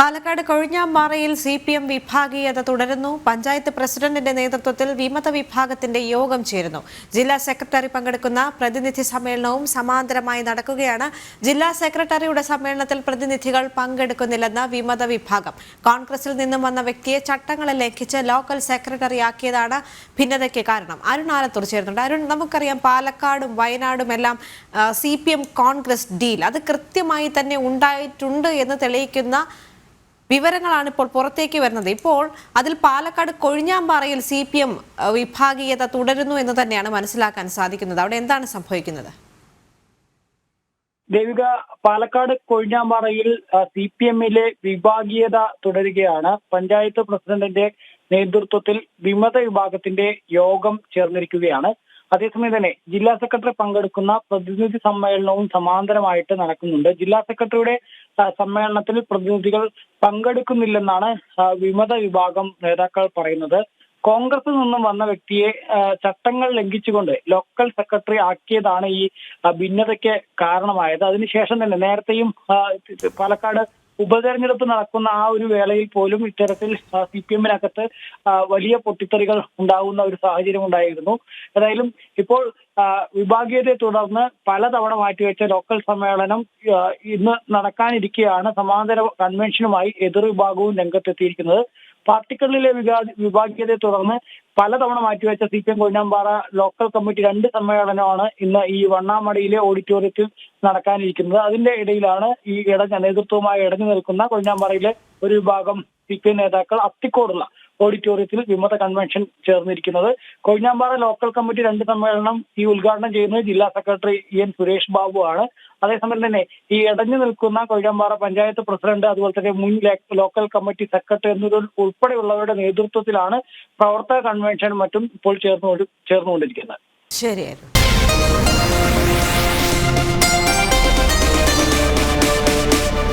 പാലക്കാട് കൊഴിഞ്ഞാമ്പാറയിൽ C P M വിഭാഗീയത തുടരുന്നു. പഞ്ചായത്ത് പ്രസിഡന്റിന്റെ നേതൃത്വത്തിൽ വിമത വിഭാഗത്തിന്റെ യോഗം ചേരുന്നു. ജില്ലാ സെക്രട്ടറി പങ്കെടുക്കുന്ന പ്രതിനിധി സമ്മേളനവും സമാന്തരമായി നടക്കുകയാണ്. ജില്ലാ സെക്രട്ടറിയുടെ സമ്മേളനത്തിൽ പ്രതിനിധികൾ പങ്കെടുക്കുന്നില്ലെന്ന് വിമത വിഭാഗം. കോൺഗ്രസിൽ നിന്നും വന്ന വ്യക്തിയെ ചട്ടങ്ങളെ ലംഘിച്ച് ലോക്കൽ സെക്രട്ടറിയാക്കിയതാണ് ഭിന്നതയ്ക്ക് കാരണം. അരുൺ ആലത്തൂർ ചേരുന്നുണ്ട്. അരുൺ നമുക്കറിയാം പാലക്കാടും വയനാടും എല്ലാം സി കോൺഗ്രസ് ഡീൽ. അത് കൃത്യമായി തന്നെ ഉണ്ടായിട്ടുണ്ട് എന്ന് തെളിയിക്കുന്ന വിവരങ്ങളാണ് ഇപ്പോൾ പുറത്തേക്ക് വരുന്നത്. ഇപ്പോൾ അതിൽ പാലക്കാട് കൊഴിഞ്ഞാമ്പാറയിൽ സി പി എം വിഭാഗീയത തുടരുന്നു എന്ന് തന്നെയാണ് മനസ്സിലാക്കാൻ സാധിക്കുന്നത്. അവിടെ എന്താണ് സംഭവിക്കുന്നത്? ദേവിക പാലക്കാട് കൊഴിഞ്ഞാമ്പാറയിൽ സി പി എമ്മിലെ വിഭാഗീയത തുടരുകയാണ്. പഞ്ചായത്ത് പ്രസിഡന്റിന്റെ നേതൃത്വത്തിൽ വിമത വിഭാഗത്തിന്റെ യോഗം ചേർന്നിരിക്കുകയാണ്. അതേസമയം തന്നെ ജില്ലാ സെക്രട്ടറി പങ്കെടുക്കുന്ന പ്രതിനിധി സമ്മേളനവും സമാന്തരമായിട്ട് നടക്കുന്നുണ്ട്. ജില്ലാ സെക്രട്ടറിയുടെ സമ്മേളനത്തിൽ പ്രതിനിധികൾ പങ്കെടുക്കുന്നില്ലെന്നാണ് വിമത വിഭാഗം നേതാക്കൾ പറയുന്നത്. കോൺഗ്രസിൽ നിന്നും വന്ന വ്യക്തിയെ ചട്ടങ്ങൾ ലംഘിച്ചുകൊണ്ട് ലോക്കൽ സെക്രട്ടറി ആക്കിയതാണ് ഈ ഭിന്നതയ്ക്ക് കാരണമായത്. അതിനുശേഷം തന്നെ നേരത്തെയും പാലക്കാട് ഉപതെരഞ്ഞെടുപ്പ് നടക്കുന്ന ആ ഒരു വേളയിൽ പോലും ഇത്തരത്തിൽ സി പി എമ്മിനകത്ത് വലിയ പൊട്ടിത്തെറികൾ ഉണ്ടാകുന്ന ഒരു സാഹചര്യം ഉണ്ടായിരുന്നു. ഏതായാലും ഇപ്പോൾ വിഭാഗീയതയെ തുടർന്ന് പലതവണ മാറ്റിവെച്ച ലോക്കൽ സമ്മേളനം ഇന്ന് നടക്കാനിരിക്കെയാണ് സമാന്തര കൺവെൻഷനുമായി എതിർ വിഭാഗവും രംഗത്തെത്തിയിരിക്കുന്നത്. പാർട്ടികളിലെ വിഭാ- വിഭാഗീയതയെ തുടർന്ന് പലതവണ മാറ്റിവെച്ച C P M Kozhinjampara local committee രണ്ട് സമ്മേളനമാണ് ഇന്ന് ഈ വണ്ണാമടയിലെ ഓഡിറ്റോറിയത്തിൽ നടക്കാനിരിക്കുന്നത്. അതിന്റെ ഇടയിലാണ് ഈ ഇടഞ്ഞ നേതൃത്വവുമായി ഇടഞ്ഞു നിൽക്കുന്ന കൊഴിഞ്ഞാമ്പാറയിലെ ഒരു വിഭാഗം സി പി എം നേതാക്കൾ അത്തിക്കോടുള്ള ഓഡിറ്റോറിയത്തിൽ വിമത കൺവെൻഷൻ ചേർന്നിരിക്കുന്നത്. കൊഴിഞ്ഞാമ്പാറ ലോക്കൽ കമ്മിറ്റി രണ്ട് സമ്മേളനം ഈ ഉദ്ഘാടനം ചെയ്യുന്നത് ജില്ലാ സെക്രട്ടറി എൻ സുരേഷ് ബാബു ആണ്. അതേസമയം തന്നെ ഈ ഇടഞ്ഞു നിൽക്കുന്ന കൊഴിഞ്ഞാമ്പാറ പഞ്ചായത്ത് പ്രസിഡന്റ് അതുപോലെ തന്നെ മുൻ ലോക്കൽ കമ്മിറ്റി സെക്രട്ടറി എന്നിവർ ഉൾപ്പെടെയുള്ളവരുടെ നേതൃത്വത്തിലാണ് പ്രവർത്തക കൺവെൻഷൻ മറ്റും ഇപ്പോൾ ചേർന്നു ചേർന്നുകൊണ്ടിരിക്കുന്നത്. ശരിയായിരുന്നു.